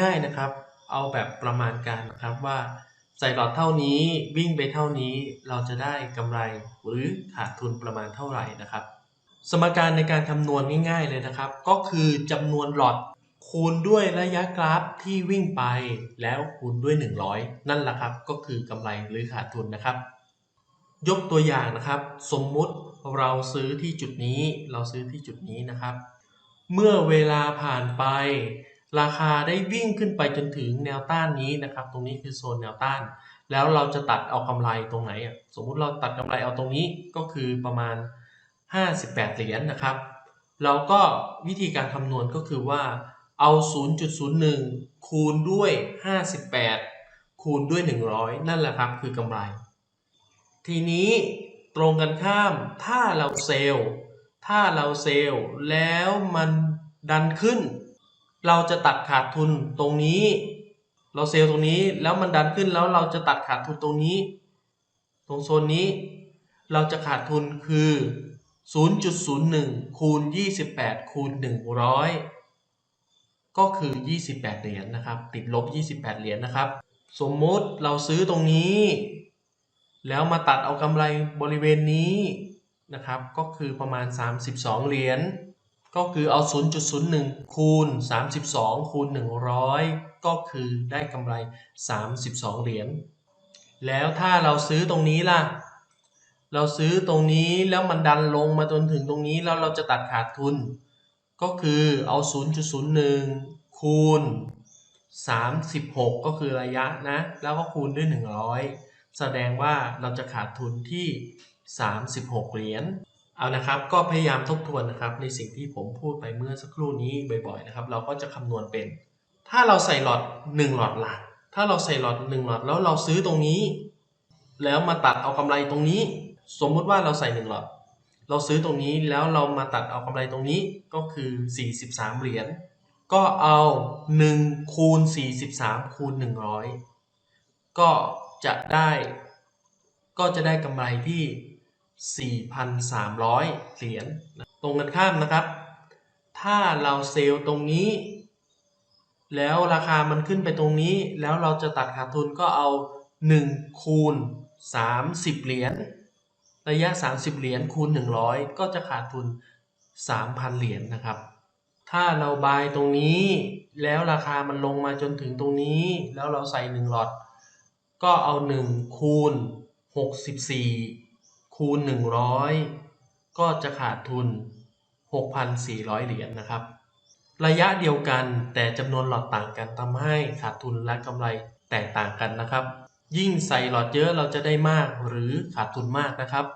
ง่ายๆนะครับ เอาแบบประมาณการนะครับว่าใส่หลอดเท่านี้วิ่งไปเท่านี้เราจะได้กำไรหรือขาดทุนประมาณเท่าไหร่นะครับ สมการในการคำนวณง่ายๆเลยนะครับ ก็คือจำนวนหลอดคูณด้วยระยะกราฟที่วิ่งไปแล้วคูณด้วย 100 นั่นแหละครับก็คือกำไรหรือขาดทุนนะครับ ยกตัวอย่างนะครับ สมมุติเราซื้อที่จุดนี้เราซื้อที่จุดนี้นะครับ เมื่อเวลาผ่านไป ราคาได้วิ่งขึ้นไปจนถึงแนวต้านนี้นะครับ ตรงนี้คือโซนแนวต้าน แล้วเราจะตัดเอากำไรตรงไหนอะสมมุติเราตัดกำไรเอาตรงนี้ก็คือประมาณ 58 เหรียญนะครับ เราก็วิธีการคำนวณก็คือว่าเอา 0.01 คูณด้วย 58 คูณด้วย 100 นั่นแหละครับคือกำไร ทีนี้ตรงกันข้ามถ้าเราเซลล์ถ้าเราเซลล์แล้วมันดันขึ้น เราจะตัดขาดทุนตรงนี้ เราเซลล์ตรงนี้แล้วมันดันขึ้นแล้วเราจะตัดขาดทุนตรงนี้ ตรงโซนนี้ เราจะขาดทุนคือ 0.01 คูณ 28 คูณ 100 ก็คือ 28 เหรียญนะครับ ติดลบ 28 เหรียญนะครับ สมมติเราซื้อตรงนี้ แล้วมาตัดเอากำไรบริเวณนี้นะครับ ก็คือประมาณ 32 เหรียญ ก็คือเอา 0.01 คูณ 32 คูณ 100 ก็คือได้กำไร 32 เหรียญ แล้วถ้าเราซื้อตรงนี้ล่ะ เราซื้อตรงนี้แล้วมันดันลงมาจนถึงตรงนี้แล้วเราจะตัดขาดทุน ก็คือเอา 0.01 คูณ 36 ก็คือระยะนะ แล้วก็คูณด้วย 100 แสดงว่าเราจะขาดทุนที่ 36 เหรียญ เอานะครับก็พยายามทบทวนนะครับในสิ่งที่ผมพูดไปเมื่อสักครู่นี้บ่อยๆนะครับ เราก็จะคำนวณเป็น ถ้าเราใส่หลอด 1 หลอดหลัก ถ้าเราใส่หลอด 1 หลอดแล้วเราซื้อตรงนี้ แล้วมาตัดเอากำไรตรงนี้ สมมุติว่าเราใส่ 1 หลอด เราซื้อตรงนี้แล้วเรามาตัดเอากำไรตรงนี้ก็คือ 43 เหรียญก็เอา 1 คูณ 43 คูณ 100 ก็จะได้ ก็จะได้กำไรที่ 4,300 เหรียญตรงกันข้ามนะครับ ถ้าเราเซลล์ตรงนี้ แล้วราคามันขึ้นไปตรงนี้ แล้วเราจะตัดขาดทุนก็เอา 1 คูณ 30 เหรียญระยะ 30 เหรียญคูณ 100 ก็จะขาดทุน 3,000 เหรียญนะครับ ถ้าเราบายตรงนี้ แล้วราคามันลงมาจนถึงตรงนี้ แล้วเราใส่ 1 หลอด ก็เอา 1 คูณ 64 คูณ100ก็จะขาดทุน 6,400 เหรียญนะครับ ระยะเดียวกันแต่จำนวนหลอดต่างกันทำให้ขาดทุนและกำไรแตกต่างกันนะครับ ยิ่งใส่หลอดเยอะเราจะได้มากหรือขาดทุนมากนะครับ